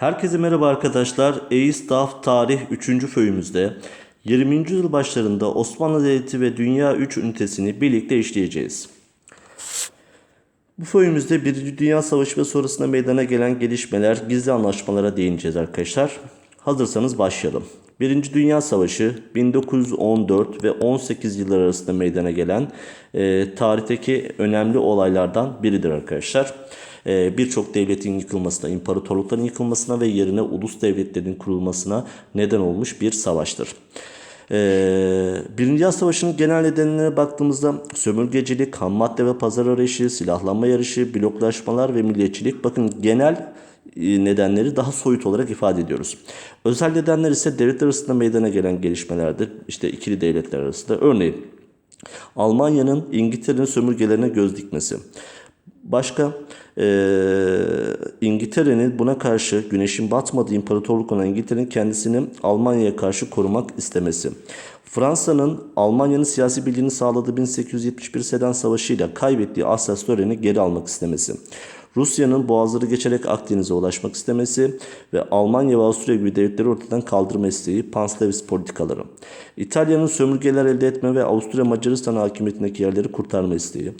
Herkese merhaba arkadaşlar. EİSTAF Tarih 3. föyümüzde 20. yıl başlarında Osmanlı Devleti ve Dünya 3 ünitesini birlikte işleyeceğiz. Bu föyümüzde 1. Dünya Savaşı ve sonrasında meydana gelen gelişmeler, gizli anlaşmalara değineceğiz arkadaşlar. Hazırsanız başlayalım. 1. Dünya Savaşı 1914 ve 18 yıllar arasında meydana gelen e, tarihteki önemli olaylardan biridir arkadaşlar. E, Birçok devletin yıkılmasına, imparatorlukların yıkılmasına ve yerine ulus devletlerin kurulmasına neden olmuş bir savaştır. Ee, Birinci Dünya Savaşı'nın genel nedenlerine baktığımızda sömürgecilik, ham madde ve pazar arayışı, silahlanma yarışı, bloklaşmalar ve milliyetçilik bakın genel e, nedenleri daha soyut olarak ifade ediyoruz. Özel nedenler ise devletler arasında meydana gelen gelişmelerdir. İşte ikili devletler arasında. Örneğin Almanya'nın İngiltere'nin sömürgelerine göz dikmesi. Başka eee, İngiltere'nin buna karşı güneşin batmadığı imparatorluk olan İngiltere'nin kendisini Almanya'ya karşı korumak istemesi. Fransa'nın Almanya'nın siyasi birliğini sağladığı 1871 Sedan Savaşı ile kaybettiği Alsace-Lorraine'i geri almak istemesi. Rusya'nın boğazları geçerek Akdeniz'e ulaşmak istemesi ve Almanya ve Avusturya gibi devletleri ortadan kaldırma isteği Panslavist politikaları. İtalya'nın sömürgeler elde etme ve Avusturya Macaristan hakimiyetindeki yerleri kurtarma isteği.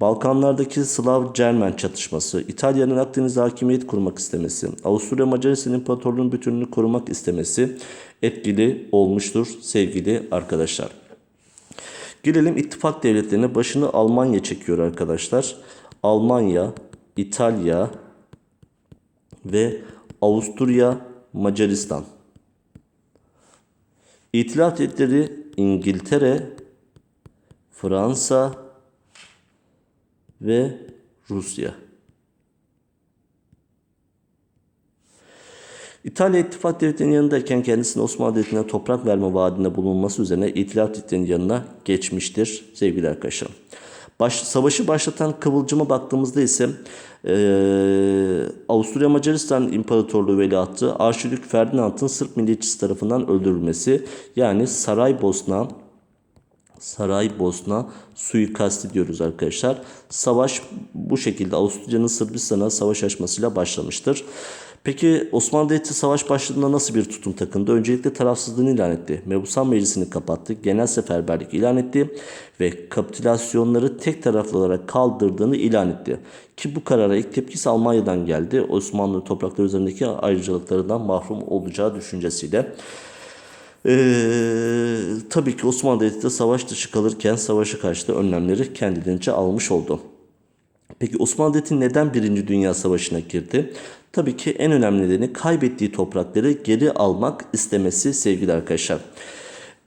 Balkanlardaki Slav-Cermen çatışması, İtalya'nın Akdeniz'de hakimiyet kurmak istemesi, Avusturya Macaristan İmparatorluğu'nun bütünlüğünü korumak istemesi etkili olmuştur sevgili arkadaşlar. Gelelim ittifak devletlerine başını Almanya çekiyor arkadaşlar. Almanya, İtalya ve Avusturya Macaristan. İtilaf devletleri İngiltere, Fransa ve Rusya. İtalya İttifak Devletleri'nin yanındayken kendisine Osmanlı Devleti'ne toprak verme vaadinde bulunması üzerine İtilaf Devletleri'nin yanına geçmiştir sevgili arkadaşlar. Baş, savaşı başlatan kıvılcıma baktığımızda ise eee Avusturya Macaristan İmparatorluğu Veliahtı Arşidük Ferdinand'ın Sırp milliyetçisi tarafından öldürülmesi yani Saraybosna Saraybosna suikasti diyoruz arkadaşlar. Savaş bu şekilde Avusturya'nın Sırbistan'a savaş açmasıyla başlamıştır. Peki Osmanlı Devleti savaş başladığında nasıl bir tutum takındı? Öncelikle tarafsızlığını ilan etti. Mebusan Meclisi'ni kapattı. Genel seferberlik ilan etti. Ve kapitülasyonları tek taraflı olarak kaldırdığını ilan etti. Ki bu karara ilk tepkisi Almanya'dan geldi. Osmanlı toprakları üzerindeki ayrıcalıklarından mahrum olacağı düşüncesiyle. Ee, tabii ki Osmanlı Devleti de savaş dışı kalırken savaşa karşı da önlemleri kendilerince almış oldu. Peki Osmanlı Devleti neden Birinci Dünya Savaşı'na girdi? Tabii ki en önemli nedeni kaybettiği toprakları geri almak istemesi sevgili arkadaşlar.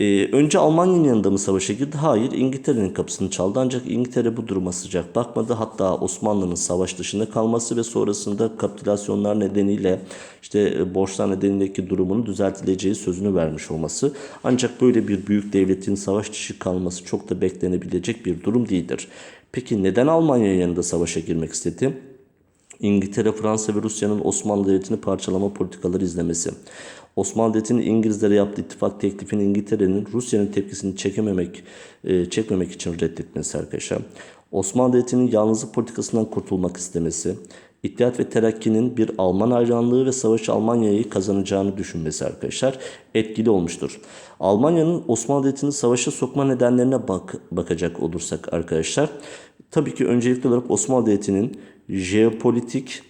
Ee, önce Almanya'nın yanında mı savaşa girdi? Hayır, İngiltere'nin kapısını çaldı ancak İngiltere bu duruma sıcak bakmadı. Hatta Osmanlı'nın savaş dışında kalması ve sonrasında kapitülasyonlar nedeniyle işte e, borçlar nedeniyle durumunu düzeltileceği sözünü vermiş olması. Ancak böyle bir büyük devletin savaş dışı kalması çok da beklenebilecek bir durum değildir. Peki neden Almanya yanında savaşa girmek istedi? İngiltere, Fransa ve Rusya'nın Osmanlı Devleti'ni parçalama politikaları izlemesi. Osmanlı Devleti'nin İngilizlere yaptığı ittifak teklifini İngiltere'nin Rusya'nın tepkisini çekememek, e, çekmemek için reddetmesi arkadaşlar. Osmanlı Devleti'nin yalnızlık politikasından kurtulmak istemesi. İttihat ve Terakki'nin bir Alman hayranlığı ve savaşı Almanya'yı kazanacağını düşünmesi arkadaşlar etkili olmuştur. Almanya'nın Osmanlı Devleti'ni savaşa sokma nedenlerine bak bakacak olursak arkadaşlar. Tabii ki öncelikli olarak Osmanlı Devleti'nin jeopolitik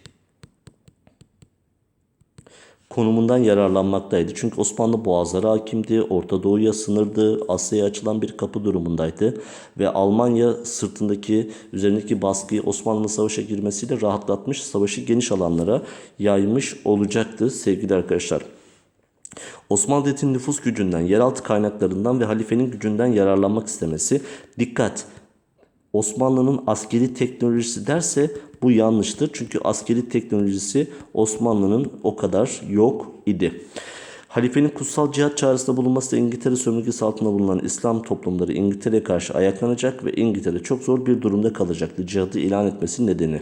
konumundan yararlanmaktaydı. Çünkü Osmanlı boğazlara hakimdi, Orta Doğu'ya sınırdı, Asya'ya açılan bir kapı durumundaydı. Ve Almanya sırtındaki, üzerindeki baskıyı Osmanlı'nın savaşa girmesiyle rahatlatmış, savaşı geniş alanlara yaymış olacaktı sevgili arkadaşlar. Osmanlı Devleti'nin nüfus gücünden, yeraltı kaynaklarından ve halifenin gücünden yararlanmak istemesi. Dikkat! Osmanlı'nın askeri teknolojisi derse bu yanlıştır. Çünkü askeri teknolojisi Osmanlı'nın o kadar yok idi. Halifenin kutsal cihat çağrısında bulunması da İngiltere sömürgesi altında bulunan İslam toplumları İngiltere'ye karşı ayaklanacak ve İngiltere çok zor bir durumda kalacaktı cihadı ilan etmesi nedeni.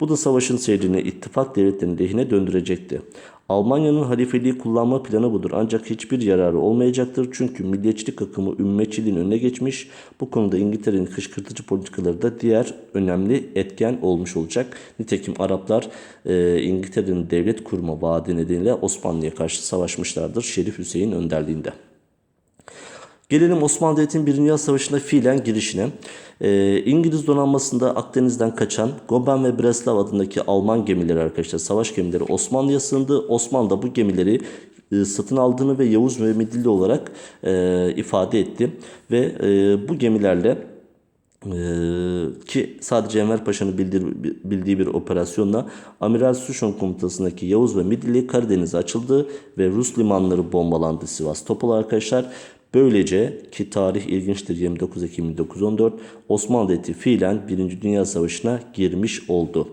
Bu da savaşın seyrini ittifak devletlerinin lehine döndürecekti. Almanya'nın halifeliği kullanma planı budur ancak hiçbir yararı olmayacaktır. Çünkü milliyetçilik akımı ümmetçiliğin önüne geçmiş. Bu konuda İngiltere'nin kışkırtıcı politikaları da diğer önemli etken olmuş olacak. Nitekim Araplar e, İngiltere'nin devlet kurma vaadi nedeniyle Osmanlı'ya karşı savaşmışlardır Şerif Hüseyin önderliğinde. Gelelim Osmanlı Devleti'nin 1. Dünya Savaşı'na fiilen girişine. Ee, İngiliz donanmasında Akdeniz'den kaçan Goben ve Breslav adındaki Alman gemileri arkadaşlar savaş gemileri Osmanlı'ya sığındı. Osmanlı da bu gemileri e, satın aldığını ve Yavuz ve Midilli olarak e, ifade etti. Ve e, bu gemilerle ee, ki sadece Enver Paşa'nın bildiği bir operasyonla Amiral Suşon komutasındaki Yavuz ve Midilli Karadeniz'e açıldı ve Rus limanları bombalandı Sivas Topal arkadaşlar. Böylece ki tarih ilginçtir 29 Ekim 1914 Osmanlı Devleti fiilen 1. Dünya Savaşı'na girmiş oldu.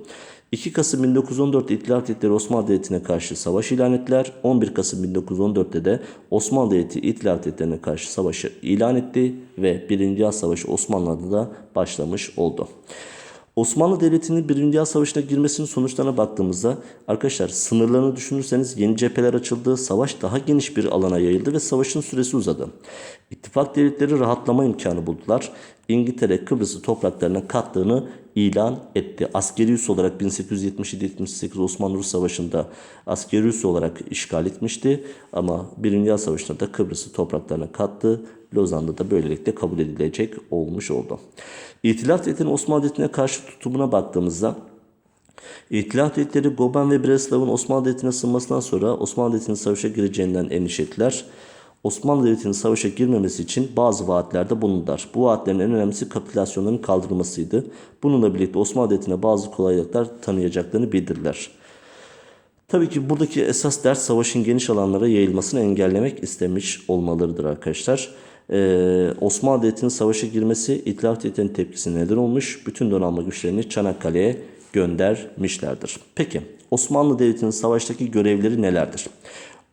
2 Kasım 1914 İttihat Devletleri Osmanlı Devleti'ne karşı savaş ilan ettiler. 11 Kasım 1914'te de Osmanlı Devleti İttihat Devletleri'ne karşı savaşı ilan etti ve 1. Dünya Savaşı Osmanlı'da da başlamış oldu. Osmanlı Devleti'nin 1. Dünya Savaşı'na girmesinin sonuçlarına baktığımızda arkadaşlar sınırlarını düşünürseniz yeni cepheler açıldı, savaş daha geniş bir alana yayıldı ve savaşın süresi uzadı. İttifak devletleri rahatlama imkanı buldular. İngiltere Kıbrıs'ı topraklarına kattığını ilan etti. Askeri üs olarak 1877-78 Osmanlı-Rus Savaşı'nda askeri üs olarak işgal etmişti. Ama 1. Dünya Savaşı'nda da Kıbrıs'ı topraklarına kattı. Lozan'da da böylelikle kabul edilecek olmuş oldu. İtilaf Devleti'nin Osmanlı Devleti'ne karşı tutumuna baktığımızda İtilaf Devletleri Goben ve Breslav'ın Osmanlı Devleti'ne sığınmasından sonra Osmanlı Devleti'nin savaşa gireceğinden endişe ettiler. Osmanlı Devleti'nin savaşa girmemesi için bazı vaatlerde bulundular. Bu vaatlerin en önemlisi kapitülasyonların kaldırılmasıydı. Bununla birlikte Osmanlı Devleti'ne bazı kolaylıklar tanıyacaklarını bildirdiler. Tabii ki buradaki esas ders savaşın geniş alanlara yayılmasını engellemek istemiş olmalarıdır arkadaşlar. Ee, Osmanlı Devleti'nin savaşa girmesi İtilaf Devleti'nin tepkisi neden olmuş. Bütün donanma güçlerini Çanakkale'ye göndermişlerdir. Peki Osmanlı Devleti'nin savaştaki görevleri nelerdir?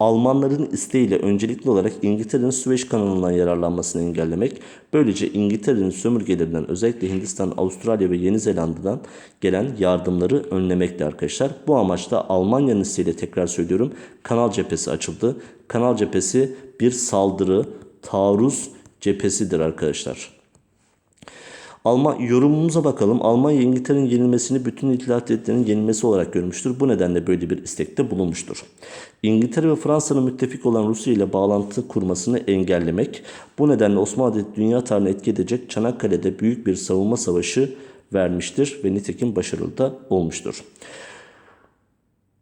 Almanların isteğiyle öncelikli olarak İngiltere'nin Süveyş kanalından yararlanmasını engellemek, böylece İngiltere'nin sömürgelerinden özellikle Hindistan, Avustralya ve Yeni Zelanda'dan gelen yardımları önlemekti arkadaşlar. Bu amaçla Almanya'nın isteğiyle tekrar söylüyorum kanal cephesi açıldı. Kanal cephesi bir saldırı, taarruz cephesidir arkadaşlar. Alman yorumumuza bakalım. Almanya İngiltere'nin yenilmesini bütün İtilaf Devletleri'nin yenilmesi olarak görmüştür. Bu nedenle böyle bir istekte bulunmuştur. İngiltere ve Fransa'nın müttefik olan Rusya ile bağlantı kurmasını engellemek. Bu nedenle Osmanlı Devleti dünya tarihine etki edecek Çanakkale'de büyük bir savunma savaşı vermiştir ve nitekim başarılı da olmuştur.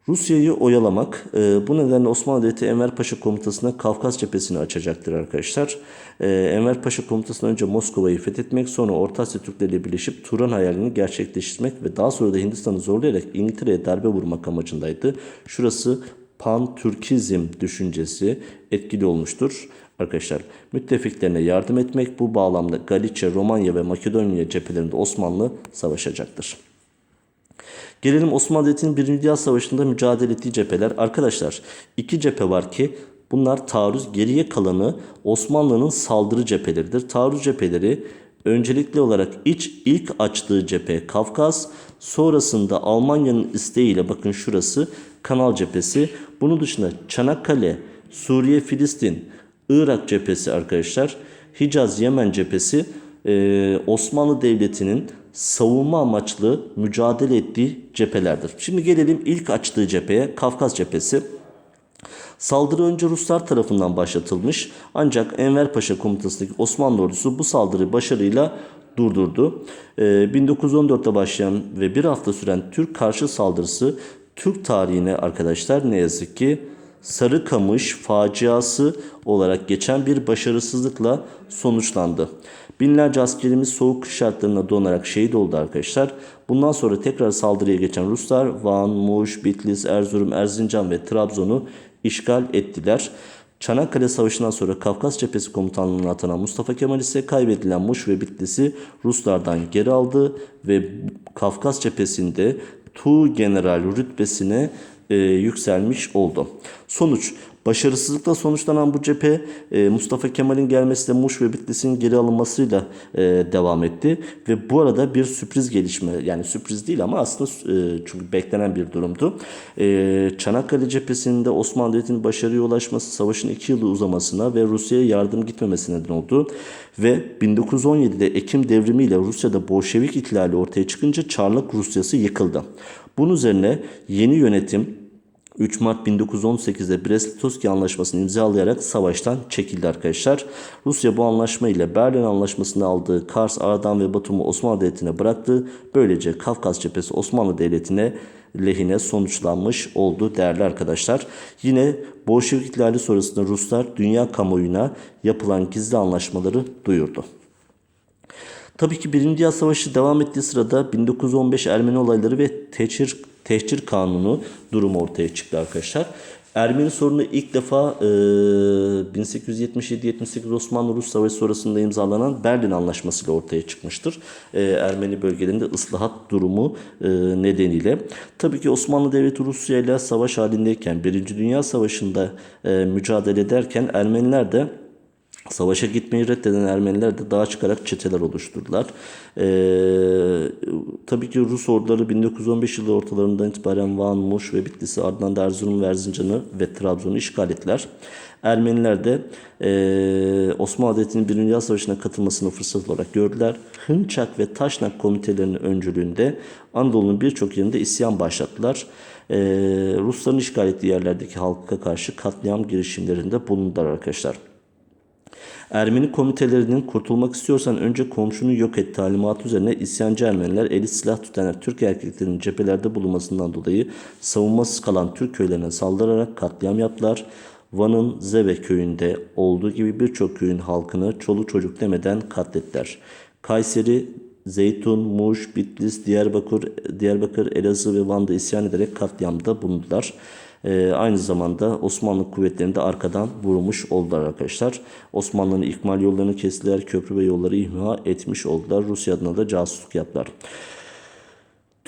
Rusya'yı oyalamak. E, bu nedenle Osmanlı Devleti Enver Paşa komutasına Kafkas cephesini açacaktır arkadaşlar. E, Enver Paşa komutasından önce Moskova'yı fethetmek, sonra Orta Asya Türkleriyle birleşip Turan hayalini gerçekleştirmek ve daha sonra da Hindistan'ı zorlayarak İngiltere'ye darbe vurmak amacındaydı. Şurası pan-Türkizm düşüncesi etkili olmuştur. Arkadaşlar müttefiklerine yardım etmek bu bağlamda Galicia, Romanya ve Makedonya cephelerinde Osmanlı savaşacaktır. Gelelim Osmanlı Devleti'nin 1. Dünya Savaşı'nda mücadele ettiği cepheler. Arkadaşlar iki cephe var ki bunlar taarruz geriye kalanı Osmanlı'nın saldırı cepheleridir. Taarruz cepheleri öncelikli olarak iç ilk açtığı cephe Kafkas sonrasında Almanya'nın isteğiyle bakın şurası Kanal cephesi. Bunun dışında Çanakkale, Suriye, Filistin, Irak cephesi arkadaşlar. Hicaz, Yemen cephesi Osmanlı Devleti'nin savunma amaçlı mücadele ettiği cephelerdir. Şimdi gelelim ilk açtığı cepheye Kafkas cephesi. Saldırı önce Ruslar tarafından başlatılmış ancak Enver Paşa komutasındaki Osmanlı ordusu bu saldırıyı başarıyla durdurdu. Ee, 1914'te başlayan ve bir hafta süren Türk karşı saldırısı Türk tarihine arkadaşlar ne yazık ki Sarıkamış faciası olarak geçen bir başarısızlıkla sonuçlandı. Binlerce askerimiz soğuk kış şartlarında donarak şehit oldu arkadaşlar. Bundan sonra tekrar saldırıya geçen Ruslar Van, Muş, Bitlis, Erzurum, Erzincan ve Trabzon'u işgal ettiler. Çanakkale Savaşı'ndan sonra Kafkas Cephesi Komutanlığı'na atanan Mustafa Kemal ise kaybedilen Muş ve Bitlis'i Ruslardan geri aldı ve Kafkas Cephesi'nde Tu General rütbesine e, yükselmiş oldu. Sonuç Başarısızlıkla sonuçlanan bu cephe e, Mustafa Kemal'in gelmesiyle Muş ve Bitlis'in geri alınmasıyla e, devam etti. Ve bu arada bir sürpriz gelişme yani sürpriz değil ama aslında e, çünkü beklenen bir durumdu. Çanakkale cephesinde Osmanlı Devleti'nin başarıya ulaşması savaşın iki yılı uzamasına ve Rusya'ya yardım gitmemesine neden oldu. Ve 1917'de Ekim devrimiyle Rusya'da Bolşevik ihtilali ortaya çıkınca Çarlık Rusyası yıkıldı. Bunun üzerine yeni yönetim 3 Mart 1918'de Brest-Litovski anlaşmasını imzalayarak savaştan çekildi arkadaşlar. Rusya bu anlaşma ile Berlin anlaşmasında aldığı Kars, Ardahan ve Batum'u Osmanlı Devleti'ne bıraktı. Böylece Kafkas cephesi Osmanlı Devleti'ne lehine sonuçlanmış oldu değerli arkadaşlar. Yine Bolşevik ihtilali sonrasında Ruslar dünya kamuoyuna yapılan gizli anlaşmaları duyurdu. Tabii ki Birinci Dünya Savaşı devam ettiği sırada 1915 Ermeni olayları ve tehcir, tehcir kanunu durumu ortaya çıktı arkadaşlar. Ermeni sorunu ilk defa e, 1877-78 Osmanlı-Rus Savaşı sonrasında imzalanan Berlin Anlaşması ile ortaya çıkmıştır. E, Ermeni bölgelerinde ıslahat durumu e, nedeniyle. Tabii ki Osmanlı Devleti Rusya ile savaş halindeyken Birinci Dünya Savaşı'nda e, mücadele ederken Ermeniler de Savaşa gitmeyi reddeden Ermeniler de dağa çıkarak çeteler oluşturdular. Ee, tabii ki Rus orduları 1915 yılı ortalarından itibaren Van, Muş ve Bitlis'i ardından da Erzurum, Erzincan'ı ve Trabzon'u işgal ettiler. Ermeniler de e, Osmanlı Devleti'nin Birinci Dünya Savaşı'na katılmasını fırsat olarak gördüler. Hınçak ve Taşnak komitelerinin öncülüğünde Anadolu'nun birçok yerinde isyan başlattılar. E, Rusların işgal ettiği yerlerdeki halka karşı katliam girişimlerinde bulundular arkadaşlar. Ermeni komitelerinin kurtulmak istiyorsan önce komşunu yok et talimatı üzerine isyancı Ermeniler eli silah tutan Türk erkeklerinin cephelerde bulunmasından dolayı savunmasız kalan Türk köylerine saldırarak katliam yaptılar. Van'ın Zeve köyünde olduğu gibi birçok köyün halkını çoluk çocuk demeden katlettiler. Kayseri, Zeytun, Muş, Bitlis, Diyarbakır, Diyarbakır, Elazığ ve Van'da isyan ederek katliamda bulundular. Ee, aynı zamanda Osmanlı kuvvetlerini de arkadan vurmuş oldular arkadaşlar. Osmanlı'nın ikmal yollarını kestiler, köprü ve yolları imha etmiş oldular. Rusya adına da casusluk yaptılar.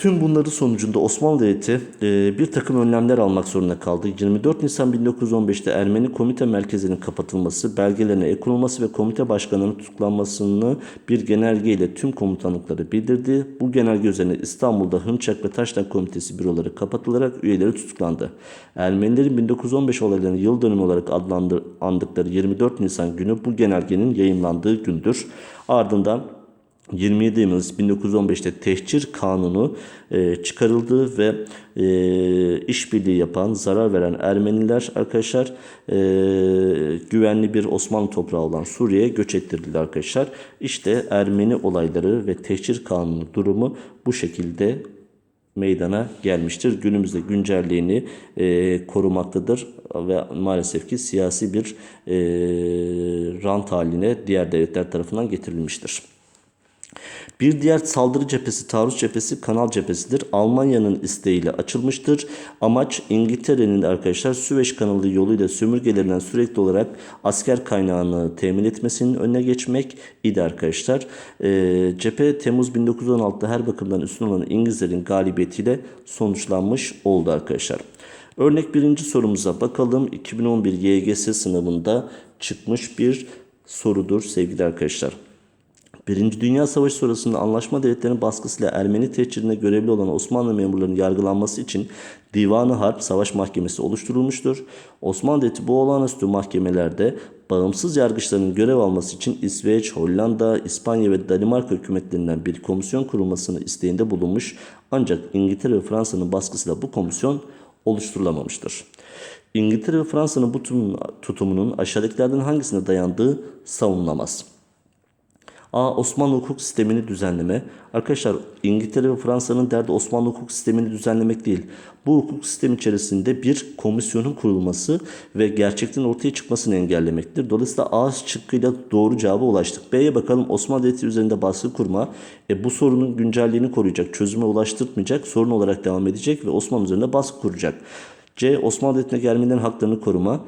Tüm bunların sonucunda Osmanlı Devleti e, bir takım önlemler almak zorunda kaldı. 24 Nisan 1915'te Ermeni komite merkezinin kapatılması, belgelerine el konulması ve komite başkanının tutuklanmasını bir genelge ile tüm komutanlıkları bildirdi. Bu genelge üzerine İstanbul'da Hınçak ve Taşnak Komitesi büroları kapatılarak üyeleri tutuklandı. Ermenilerin 1915 olaylarını yıl dönümü olarak adlandır, andıkları 24 Nisan günü bu genelgenin yayınlandığı gündür. Ardından 27 Mayıs 1915'te tehcir kanunu e, çıkarıldı ve e, işbirliği yapan, zarar veren Ermeniler arkadaşlar e, güvenli bir Osmanlı toprağı olan Suriye'ye göç ettirildiler arkadaşlar. İşte Ermeni olayları ve tehcir kanunu durumu bu şekilde meydana gelmiştir. Günümüzde güncelliğini e, korumaktadır ve maalesef ki siyasi bir e, rant haline diğer devletler tarafından getirilmiştir. Bir diğer saldırı cephesi, taarruz cephesi kanal cephesidir. Almanya'nın isteğiyle açılmıştır. Amaç İngiltere'nin arkadaşlar Süveyş kanalı yoluyla sömürgelerinden sürekli olarak asker kaynağını temin etmesinin önüne geçmek idi arkadaşlar. E, cephe Temmuz 1916'da her bakımdan üstün olan İngilizlerin galibiyetiyle sonuçlanmış oldu arkadaşlar. Örnek birinci sorumuza bakalım. 2011 YGS sınavında çıkmış bir sorudur sevgili arkadaşlar. Birinci Dünya Savaşı sonrasında anlaşma devletlerinin baskısıyla Ermeni tehcirinde görevli olan Osmanlı memurlarının yargılanması için Divanı Harp Savaş Mahkemesi oluşturulmuştur. Osmanlı Devleti bu olağanüstü mahkemelerde bağımsız yargıçların görev alması için İsveç, Hollanda, İspanya ve Danimarka hükümetlerinden bir komisyon kurulmasını isteğinde bulunmuş ancak İngiltere ve Fransa'nın baskısıyla bu komisyon oluşturulamamıştır. İngiltere ve Fransa'nın bu tutumunun aşağıdakilerden hangisine dayandığı savunulamaz. A. Osmanlı hukuk sistemini düzenleme. Arkadaşlar İngiltere ve Fransa'nın derdi Osmanlı hukuk sistemini düzenlemek değil. Bu hukuk sistemi içerisinde bir komisyonun kurulması ve gerçekten ortaya çıkmasını engellemektir. Dolayısıyla A şıkkıyla doğru cevaba ulaştık. B'ye bakalım Osmanlı Devleti üzerinde baskı kurma. E, bu sorunun güncelliğini koruyacak, çözüme ulaştırmayacak, sorun olarak devam edecek ve Osmanlı üzerinde baskı kuracak. C. Osmanlı Devleti'ne gelmelerin haklarını koruma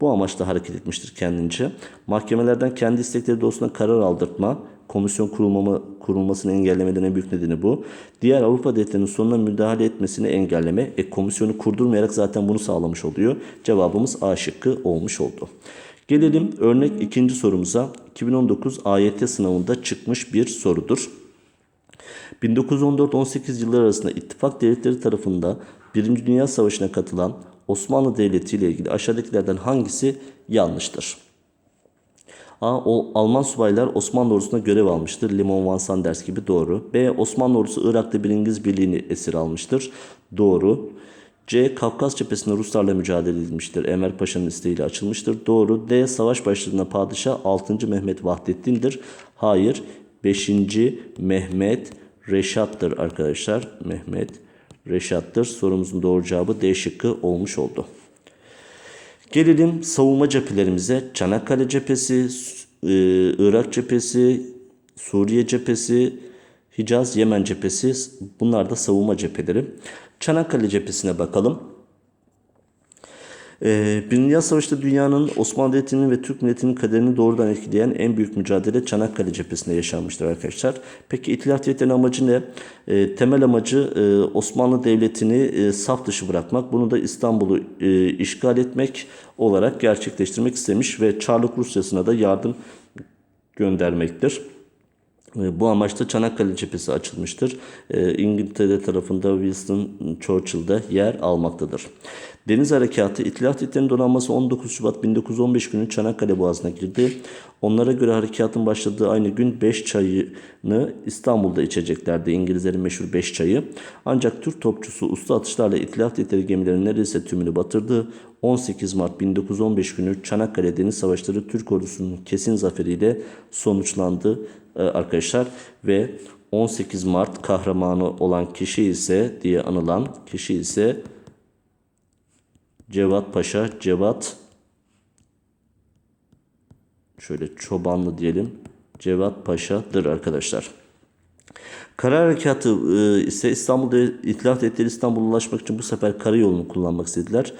bu amaçla hareket etmiştir kendince. Mahkemelerden kendi istekleri doğrultusunda karar aldırtma komisyon kurulmama, kurulmasını engellemeden en büyük nedeni bu. Diğer Avrupa devletlerinin sonuna müdahale etmesini engelleme. E, komisyonu kurdurmayarak zaten bunu sağlamış oluyor. Cevabımız A şıkkı olmuş oldu. Gelelim örnek ikinci sorumuza. 2019 AYT sınavında çıkmış bir sorudur. 1914-18 yılları arasında ittifak devletleri tarafından Birinci Dünya Savaşı'na katılan Osmanlı Devleti ile ilgili aşağıdakilerden hangisi yanlıştır? A. O Alman subaylar Osmanlı ordusuna görev almıştır. Limon Van Sanders gibi doğru. B. Osmanlı ordusu Irak'ta bir İngiliz birliğini esir almıştır. Doğru. C. Kafkas cephesinde Ruslarla mücadele edilmiştir. Enver Paşa'nın isteğiyle açılmıştır. Doğru. D. Savaş başladığında padişah 6. Mehmet Vahdettin'dir. Hayır. 5. Mehmet Reşat'tır arkadaşlar. Mehmet Reşat'tır. Sorumuzun doğru cevabı D şıkkı olmuş oldu. Gelelim savunma cephelerimize. Çanakkale cephesi, e, Irak cephesi, Suriye cephesi, Hicaz, Yemen cephesi. Bunlar da savunma cepheleri. Çanakkale cephesine bakalım. Ee, Birinci Dünya Savaşı'nda dünyanın Osmanlı Devleti'nin ve Türk milletinin kaderini doğrudan etkileyen en büyük mücadele Çanakkale cephesinde yaşanmıştır arkadaşlar. Peki İtilaf Devletleri'nin amacı ne? Ee, temel amacı e, Osmanlı Devleti'ni e, saf dışı bırakmak. Bunu da İstanbul'u e, işgal etmek olarak gerçekleştirmek istemiş ve Çarlık Rusyası'na da yardım göndermektir. E, Bu amaçla Çanakkale cephesi açılmıştır. E, İngiltere tarafında Winston Churchill'da yer almaktadır. Deniz Harekatı İtilaf Devletleri'nin donanması 19 Şubat 1915 günü Çanakkale Boğazı'na girdi. Onlara göre harekatın başladığı aynı gün 5 çayını İstanbul'da içeceklerdi. İngilizlerin meşhur 5 çayı. Ancak Türk topçusu usta atışlarla İtilaf Devletleri gemilerinin neredeyse tümünü batırdı. 18 Mart 1915 günü Çanakkale Deniz Savaşları Türk ordusunun kesin zaferiyle sonuçlandı e, arkadaşlar ve 18 Mart kahramanı olan kişi ise diye anılan kişi ise Cevat Paşa, Cevat şöyle çobanlı diyelim. Cevat Paşa'dır arkadaşlar. Kara harekatı e, ise İstanbul'da İtilaf Devletleri İstanbul'a ulaşmak için bu sefer karayolunu kullanmak istediler.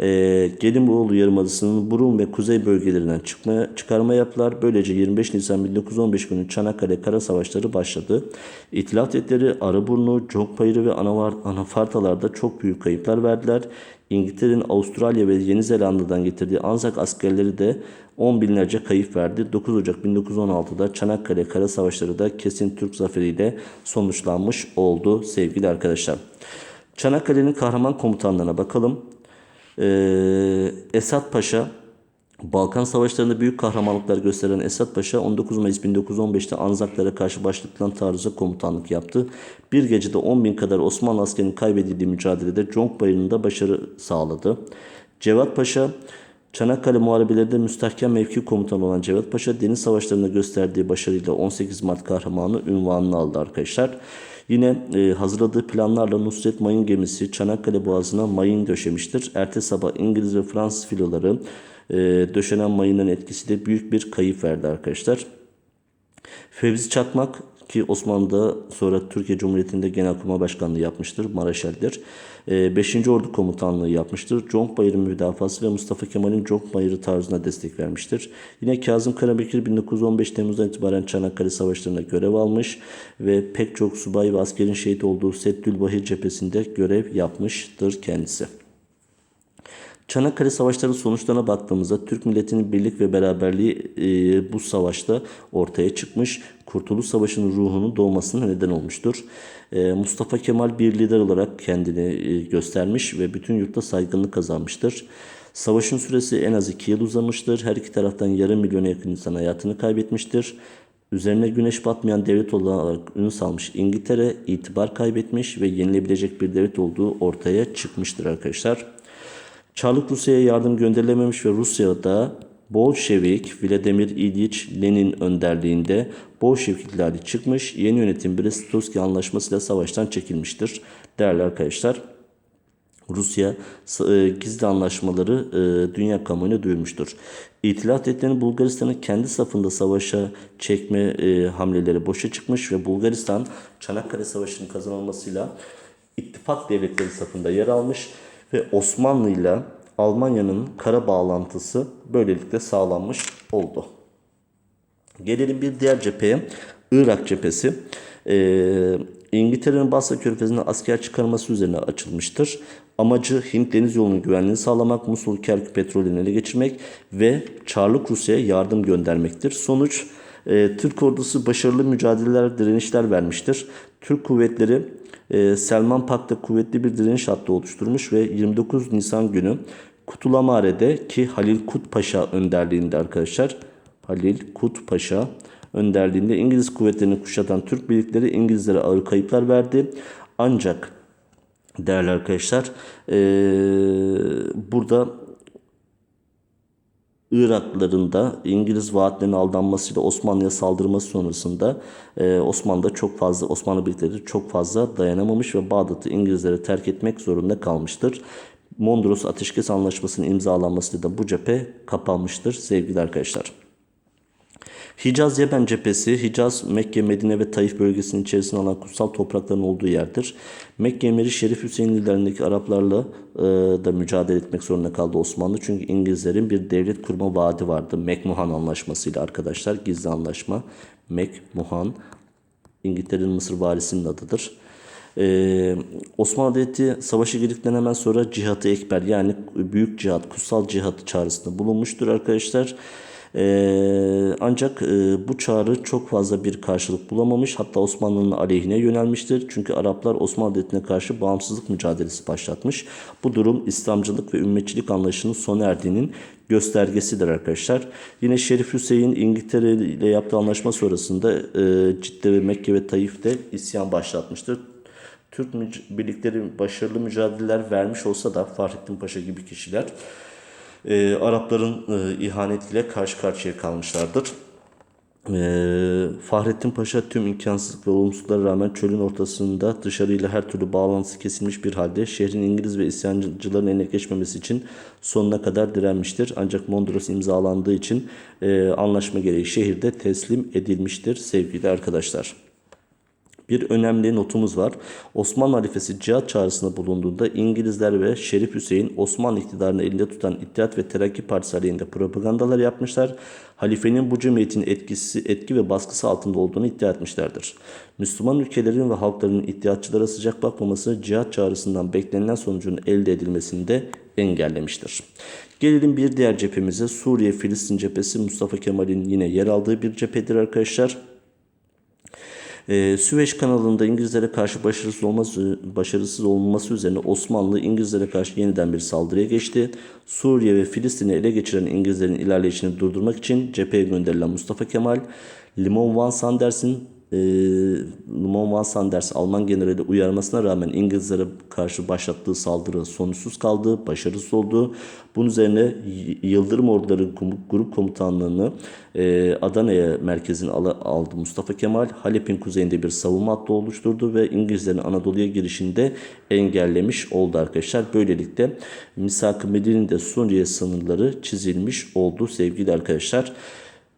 E, Gelibolu Yarımadası'nın Burun ve Kuzey bölgelerinden çıkmaya, çıkarma yaptılar. Böylece 25 Nisan 1915 günü Çanakkale Kara Savaşları başladı. İtilaf Devletleri Arıburnu, Conkpayırı ve Anavar, Anafartalarda çok büyük kayıplar verdiler. İngiltere'nin Avustralya ve Yeni Zelanda'dan getirdiği Anzak askerleri de 10 binlerce kayıp verdi. 9 Ocak 1916'da Çanakkale Kara Savaşları da kesin Türk zaferiyle sonuçlanmış oldu sevgili arkadaşlar. Çanakkale'nin kahraman komutanlarına bakalım. Ee, Esat Paşa Balkan Savaşları'nda büyük kahramanlıklar gösteren Esat Paşa 19 Mayıs 1915'te Anzaklara karşı başlatılan taarruza komutanlık yaptı. Bir gecede 10 bin kadar Osmanlı askerinin kaybedildiği mücadelede Conk Bayırı'nda başarı sağladı. Cevat Paşa Çanakkale Muharebelerinde müstahkem mevki komutanı olan Cevat Paşa deniz savaşlarında gösterdiği başarıyla 18 Mart kahramanı ünvanını aldı arkadaşlar. Yine e, hazırladığı planlarla Nusret Mayın gemisi Çanakkale Boğazı'na mayın döşemiştir. Ertesi sabah İngiliz ve Fransız filoları e, döşenen mayının etkisiyle büyük bir kayıp verdi arkadaşlar. Fevzi Çakmak ki Osmanlı'da sonra Türkiye Cumhuriyeti'nde Genelkurmay Başkanlığı yapmıştır. Maraşel'dir. 5. Ordu Komutanlığı yapmıştır. Conk Bayırı müdafası ve Mustafa Kemal'in Conk Bayırı tarzına destek vermiştir. Yine Kazım Karabekir 1915 Temmuz'dan itibaren Çanakkale Savaşları'nda görev almış ve pek çok subay ve askerin şehit olduğu Seddülbahir cephesinde görev yapmıştır kendisi. Çanakkale Savaşları sonuçlarına baktığımızda Türk milletinin birlik ve beraberliği e, bu savaşta ortaya çıkmış. Kurtuluş Savaşı'nın ruhunun doğmasına neden olmuştur. E, Mustafa Kemal bir lider olarak kendini e, göstermiş ve bütün yurtta saygınlık kazanmıştır. Savaşın süresi en az 2 yıl uzamıştır. Her iki taraftan yarım milyona yakın insan hayatını kaybetmiştir. Üzerine güneş batmayan devlet olarak ün salmış İngiltere itibar kaybetmiş ve yenilebilecek bir devlet olduğu ortaya çıkmıştır arkadaşlar. Çarlık Rusya'ya yardım gönderilememiş ve Rusya'da Bolşevik Vladimir İliç Lenin önderliğinde Bolşevik ihtilali çıkmış. Yeni yönetim Brest-Litovski anlaşmasıyla savaştan çekilmiştir. Değerli arkadaşlar Rusya e, gizli anlaşmaları e, dünya kamuoyuna duyurmuştur. İtilaf Devletleri'nin Bulgaristan'ı kendi safında savaşa çekme e, hamleleri boşa çıkmış ve Bulgaristan Çanakkale Savaşı'nın kazanılmasıyla ittifak devletleri safında yer almış ve Osmanlı ile Almanya'nın kara bağlantısı böylelikle sağlanmış oldu. Gelelim bir diğer cepheye. Irak cephesi e, İngiltere'nin Basra Körfezi'ne asker çıkarması üzerine açılmıştır. Amacı Hint deniz yolunun güvenliğini sağlamak, Musul Kerkük petrolünü ele geçirmek ve Çarlık Rusya'ya yardım göndermektir. Sonuç e, Türk ordusu başarılı mücadeleler, direnişler vermiştir. Türk kuvvetleri Selman Pak'ta kuvvetli bir direniş hattı oluşturmuş ve 29 Nisan günü Kutulamare'de ki Halil Kut Paşa önderliğinde arkadaşlar Halil Kut Paşa önderliğinde İngiliz kuvvetlerini kuşatan Türk birlikleri İngilizlere ağır kayıplar verdi. Ancak değerli arkadaşlar eee, burada Iraklıların İngiliz vaatlerine aldanmasıyla Osmanlı'ya saldırması sonrasında e, Osmanlı'da çok fazla Osmanlı birlikleri çok fazla dayanamamış ve Bağdat'ı İngilizlere terk etmek zorunda kalmıştır. Mondros Ateşkes Anlaşması'nın imzalanmasıyla da bu cephe kapanmıştır sevgili arkadaşlar. Hicaz Yemen cephesi, Hicaz, Mekke, Medine ve Taif bölgesinin içerisine alan kutsal toprakların olduğu yerdir. Mekke emiri Şerif Hüseyin liderindeki Araplarla e, da mücadele etmek zorunda kaldı Osmanlı. Çünkü İngilizlerin bir devlet kurma vaadi vardı. Mekmuhan anlaşmasıyla arkadaşlar. Gizli anlaşma. Mekmuhan, İngiltere'nin Mısır valisinin adıdır. Ee, Osmanlı Devleti savaşa girdikten hemen sonra cihatı ekber yani büyük cihat, kutsal cihat çağrısında bulunmuştur arkadaşlar. Ee, ancak e, bu çağrı çok fazla bir karşılık bulamamış. Hatta Osmanlı'nın aleyhine yönelmiştir. Çünkü Araplar Osmanlı Devleti'ne karşı bağımsızlık mücadelesi başlatmış. Bu durum İslamcılık ve ümmetçilik anlayışının sona erdiğinin göstergesidir arkadaşlar. Yine Şerif Hüseyin İngiltere ile yaptığı anlaşma sonrasında e, Cidde ve Mekke ve Taif'te isyan başlatmıştır. Türk birlikleri başarılı mücadeleler vermiş olsa da Fahrettin Paşa gibi kişiler e, Arapların e, ihanetiyle karşı karşıya kalmışlardır. E, Fahrettin Paşa tüm imkansızlık ve olumsuzluklara rağmen çölün ortasında dışarıyla her türlü bağlantısı kesilmiş bir halde şehrin İngiliz ve isyancıların eline geçmemesi için sonuna kadar direnmiştir. Ancak Mondros imzalandığı için e, anlaşma gereği şehirde teslim edilmiştir sevgili arkadaşlar. Bir önemli notumuz var. Osmanlı halifesi cihat çağrısında bulunduğunda İngilizler ve Şerif Hüseyin Osmanlı iktidarını elinde tutan İttihat ve Terakki Partisi aleyhinde propagandalar yapmışlar. Halifenin bu cemiyetin etkisi, etki ve baskısı altında olduğunu iddia etmişlerdir. Müslüman ülkelerin ve halkların iddiatçılara sıcak bakmaması cihat çağrısından beklenilen sonucun elde edilmesini de engellemiştir. Gelelim bir diğer cephemize Suriye-Filistin cephesi Mustafa Kemal'in yine yer aldığı bir cephedir arkadaşlar. Ee, Süveyş kanalında İngilizlere karşı başarısız olması, başarısız olması üzerine Osmanlı İngilizlere karşı yeniden bir saldırıya geçti. Suriye ve Filistin'i ele geçiren İngilizlerin ilerleyişini durdurmak için cepheye gönderilen Mustafa Kemal, Limon Van Sanders'in e, Limon Van Sanders Alman generali uyarmasına rağmen İngilizlere karşı başlattığı saldırı sonuçsuz kaldı, başarısız oldu. Bunun üzerine Yıldırım Orduları Grup Komutanlığı'nı e, Adana'ya merkezine al- aldı Mustafa Kemal. Halep'in kuzeyinde bir savunma hattı oluşturdu ve İngilizlerin Anadolu'ya girişinde engellemiş oldu arkadaşlar. Böylelikle Misak-ı Medine'de Suriye sınırları çizilmiş oldu sevgili arkadaşlar.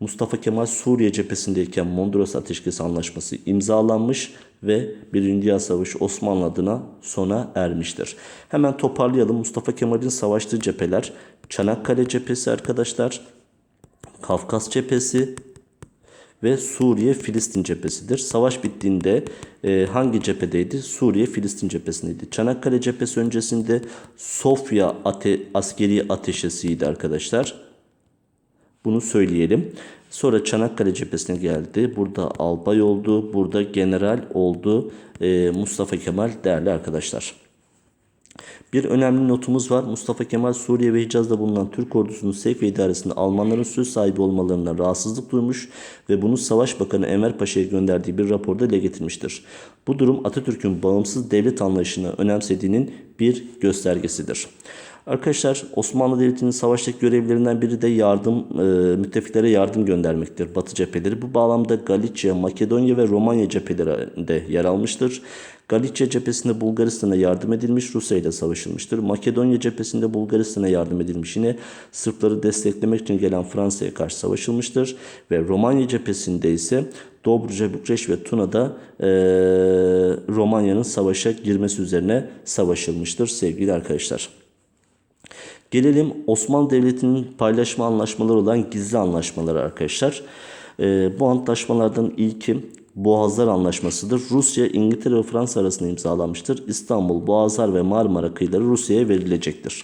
Mustafa Kemal Suriye cephesindeyken Mondros Ateşkes Anlaşması imzalanmış ve Birinci Dünya Savaşı Osmanlı adına sona ermiştir. Hemen toparlayalım. Mustafa Kemal'in savaştığı cepheler Çanakkale cephesi arkadaşlar, Kafkas cephesi ve Suriye-Filistin cephesidir. Savaş bittiğinde e, hangi cephedeydi? Suriye-Filistin cephesindeydi. Çanakkale cephesi öncesinde Sofya ate askeri ateşesiydi arkadaşlar. Bunu söyleyelim. Sonra Çanakkale cephesine geldi. Burada albay oldu. Burada general oldu. Ee, Mustafa Kemal değerli arkadaşlar. Bir önemli notumuz var. Mustafa Kemal Suriye ve Hicaz'da bulunan Türk ordusunun ve idaresinde Almanların söz sahibi olmalarından rahatsızlık duymuş ve bunu Savaş Bakanı Enver Paşa'ya gönderdiği bir raporda dile getirmiştir. Bu durum Atatürk'ün bağımsız devlet anlayışını önemsediğinin bir göstergesidir. Arkadaşlar Osmanlı Devleti'nin savaştaki görevlerinden biri de yardım, e, müttefiklere yardım göndermektir. Batı cepheleri bu bağlamda Galicia, Makedonya ve Romanya cephelerinde yer almıştır. Galicia cephesinde Bulgaristan'a yardım edilmiş, Rusya ile savaşılmıştır. Makedonya cephesinde Bulgaristan'a yardım edilmiş yine Sırpları desteklemek için gelen Fransa'ya karşı savaşılmıştır. Ve Romanya cephesinde ise Dobruca, Bükreş ve Tuna'da e, Romanya'nın savaşa girmesi üzerine savaşılmıştır sevgili arkadaşlar. Gelelim Osmanlı Devleti'nin paylaşma anlaşmaları olan gizli anlaşmaları arkadaşlar. Ee, bu antlaşmalardan ilki Boğazlar Anlaşması'dır. Rusya, İngiltere ve Fransa arasında imzalanmıştır. İstanbul, Boğazlar ve Marmara kıyıları Rusya'ya verilecektir.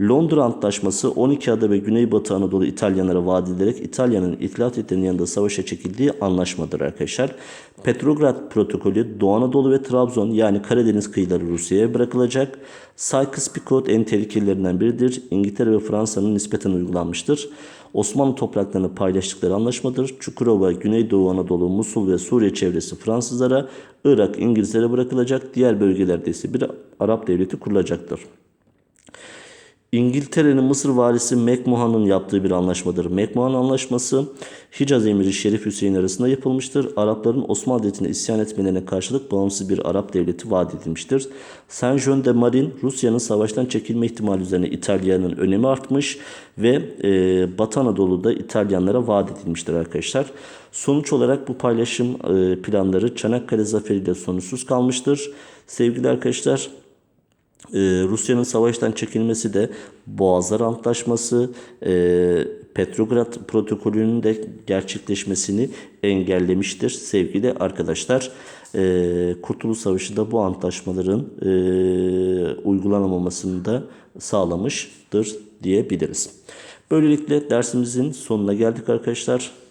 Londra Antlaşması 12 ada ve Güneybatı Anadolu İtalyanlara vaat edilerek İtalya'nın İttihat Devletleri'nin yanında savaşa çekildiği anlaşmadır arkadaşlar. Petrograd Protokolü Doğu Anadolu ve Trabzon yani Karadeniz kıyıları Rusya'ya bırakılacak. Sykes-Picot en tehlikelilerinden biridir. İngiltere ve Fransa'nın nispeten uygulanmıştır. Osmanlı topraklarını paylaştıkları anlaşmadır. Çukurova, Güneydoğu Anadolu, Musul ve Suriye çevresi Fransızlara, Irak İngilizlere bırakılacak. Diğer bölgelerde ise bir Arap devleti kurulacaktır. İngiltere'nin Mısır valisi Mekmuhan'ın yaptığı bir anlaşmadır. Mekmuhan anlaşması Hicaz emiri Şerif Hüseyin arasında yapılmıştır. Arapların Osmanlı Devleti'ne isyan etmelerine karşılık bağımsız bir Arap devleti vaat edilmiştir. Saint Jean de Marin Rusya'nın savaştan çekilme ihtimali üzerine İtalya'nın önemi artmış ve e, Batı Anadolu'da İtalyanlara vaat edilmiştir arkadaşlar. Sonuç olarak bu paylaşım e, planları Çanakkale zaferiyle sonuçsuz kalmıştır. Sevgili arkadaşlar ee, Rusya'nın savaştan çekilmesi de Boğazlar Antlaşması, e, Petrograd Protokolü'nün de gerçekleşmesini engellemiştir sevgili arkadaşlar. E, Kurtuluş Savaşı da bu antlaşmaların e, uygulanamamasını da sağlamıştır diyebiliriz. Böylelikle dersimizin sonuna geldik arkadaşlar.